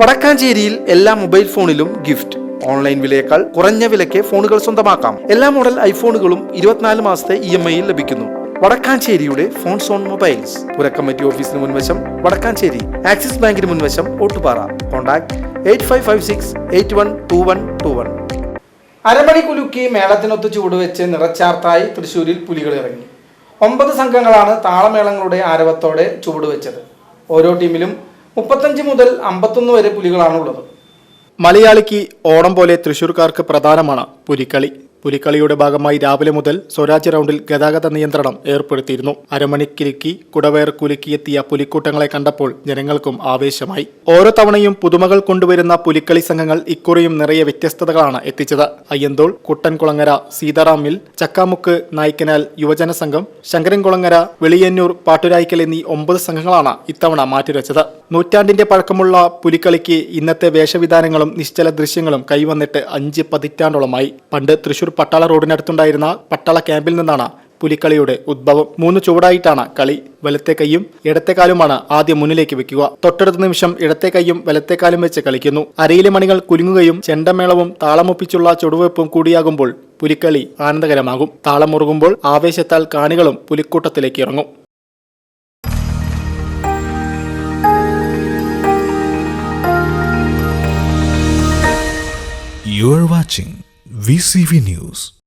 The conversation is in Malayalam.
വടക്കാഞ്ചേരിയിൽ എല്ലാ മൊബൈൽ ഫോണിലും ഗിഫ്റ്റ്. ഓൺലൈൻ വിലയേക്കാൾ കുറഞ്ഞ വിലയ്ക്ക് ഫോണുകൾ സ്വന്തമാക്കാം. എല്ലാ മോഡൽ ഐഫോണുകളും ഇരുപത്തിനാല് മാസത്തെ ഇ എം ഐയിൽ ലഭിക്കുന്നു. വടക്കാഞ്ചേരിയുടെ ഫോൺ സോൺ മൊബൈൽസ്. പുരക്കമ്മറ്റി ഓഫീസിന് മുൻവശം വടക്കാഞ്ചേരി. ആക്സിസ് ബാങ്കിന് മുൻവശം Ottupara. Contact eight five five six eight one two one two one. അരമണി കുലുക്കി മേളത്തിനൊത്ത് ചുവടുവെച്ച് നിറച്ചാർത്തായി തൃശ്ശൂരിൽ പുലികൾ ഇറങ്ങി. ഒമ്പത് സംഘങ്ങളാണ് താളമേളങ്ങളുടെ ആരവത്തോടെ ചുവടുവെച്ചത് ഓരോ ടീമിലും മുപ്പത്തഞ്ച് മുതൽ അമ്പത്തൊന്ന് വരെ പുലികളാണുള്ളത്. മലയാളിക്ക് ഓണം പോലെ തൃശൂർക്കാർക്ക് പ്രധാനമാണ് പുലിക്കളി. പുലിക്കളിയുടെ ഭാഗമായി രാവിലെ മുതൽ സ്വരാജ് റൗണ്ടിൽ ഗതാഗത നിയന്ത്രണം ഏർപ്പെടുത്തിയിരുന്നു. അരമണിക്കിലുക്കി കുടവയർ കുലുക്കിയെത്തിയ പുലിക്കൂട്ടങ്ങളെ കണ്ടപ്പോൾ ജനങ്ങൾക്കും ആവേശമായി. ഓരോ തവണയും പുതുമകൾ കൊണ്ടുവരുന്ന പുലിക്കളി സംഘങ്ങൾ ഇക്കുറിയും നിറയെ വ്യത്യസ്തതകളാണ് എത്തിച്ചത്. അയ്യന്തോൾ കുട്ടൻകുളങ്ങര സീതാറാമിൽ ചക്കാമുക്ക് നായ്ക്കനാൽ യുവജന സംഘം ശങ്കരൻകുളങ്ങര വെളിയന്നൂർ പാട്ടുരായ്ക്കൽ എന്നീ ഒമ്പത് സംഘങ്ങളാണ് ഇത്തവണ മാറ്റിവെച്ചത്. നൂറ്റാണ്ടിന്റെ പഴക്കമുള്ള പുലിക്കളിക്ക് ഇന്നത്തെ വേഷവിധാനങ്ങളും നിശ്ചല ദൃശ്യങ്ങളും കൈവന്നിട്ട് അഞ്ച് പതിറ്റാണ്ടോളമായി. പണ്ട് തൃശൂർ പട്ടാള റോഡിനടുത്തുണ്ടായിരുന്ന പട്ടാള ക്യാമ്പിൽ നിന്നാണ് പുലിക്കളിയുടെ ഉദ്ഭവം. മൂന്ന് ചുവടായിട്ടാണ് കളി. വലത്തെ കൈയും ഇടത്തെ കാലുമാണ് ആദ്യം മുന്നിലേക്ക് വെക്കുക. തൊട്ടടുത്ത നിമിഷം ഇടത്തെ കൈയും വലത്തെ കാലും വെച്ച് കളിക്കുന്നു. അരയിലെ മണികൾ കുലുങ്ങുകയും ചെണ്ടമേളവും താളമൊപ്പിച്ചുള്ള ചുടുവെപ്പും കൂടിയാകുമ്പോൾ പുലിക്കളി ആനന്ദകരമാകും. താളം മുറുകുമ്പോൾ ആവേശത്താൽ കാണികളും പുലിക്കൂട്ടത്തിലേക്ക് ഇറങ്ങും. You are watching VCV News.